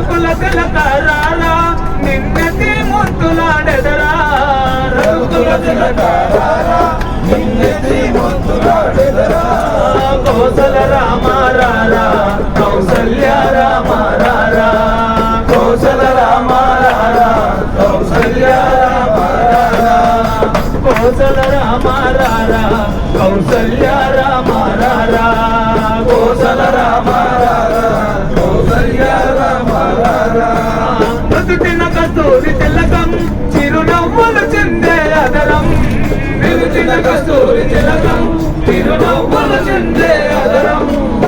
రఘుకుల తిలకారా నిన్నెత్తి ముద్దులాడెదరా రఘుకుల తిలకారా నిన్నెత్తి ముద్దులాడెదరా కోసల రామారారా కౌసల్య రామారారా. కోసల రామారారా కౌసల్య రామారారా. కోసల రామారారా కౌసల్య రామారారా. కోసల రామారారా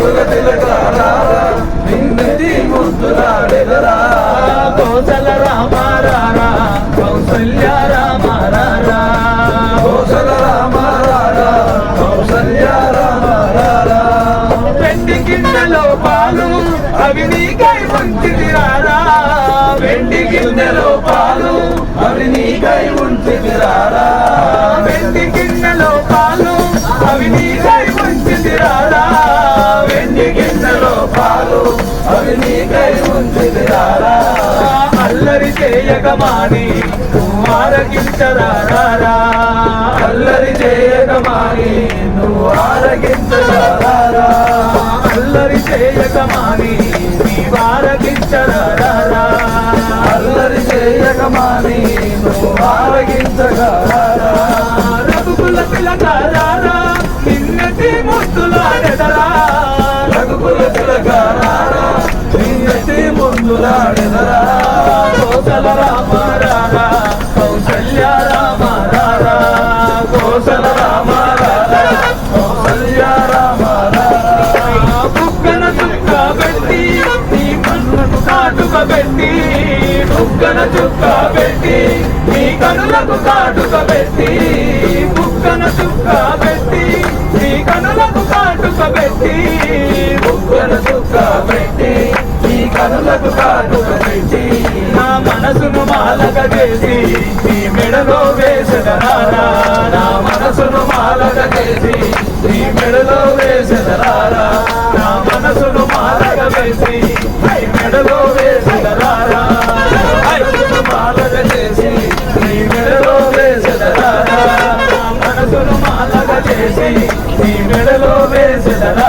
రఘుకుల తిలకారా నిన్నెత్తి ముద్దులాడెదరా కోసల రామారారా కౌసల్య రామారారా కోసల రామారారా కౌసల్య రామారారా వెండి గిన్నెలో పాలు అవి నీకై ఉంచిదిరారా వెండి గిన్నెలో పాలు అవి నీకై ఉంచిదిరారా ఇంటి గిన్నెలో పాలు అవి నీకై ఉంచిదిరారా అల్లరి చేయగమాని ఆరగించరారా అల్లరి చేయకమాని నువ్వు ఆరగించరారా అల్లరి చేయగమాని వారగించరారా అల్లరి చేయకమాని నువ్వు ఆరగించగలరా రఘుకుల తిలకారా నిన్నటి ముద్దులాడెదరా. నిన్నటి ముందులాడెదరా కోసల రామారారా కౌసల్య రామారారా కోసల రామారారా కౌసల్య రామారారా బుక్కన చుక్క పెట్టి నీ కన్నులకు కాటుక పెట్టి బుక్కన చుక్క పెట్టి నీ కనులకు కాటుక పెట్టి బుక్కన చుక్క పెట్టి నీ కనులకు కాటుక పెట్టి. నీ కాటుక పెట్టి నా మనసును మాలక చేసి నీ మెడలో వేసదరారా నా మనసును మాలక చేసి నీ మెడలో వేసెదరారా నా మనసును మాలక వేసి నీ మెడలో వేసదరారా రారా. మాలక చేసి నీ మెడలో వేసెదరారా నా మనసును మాలక చేసి నీ మెడలో వేసదరారా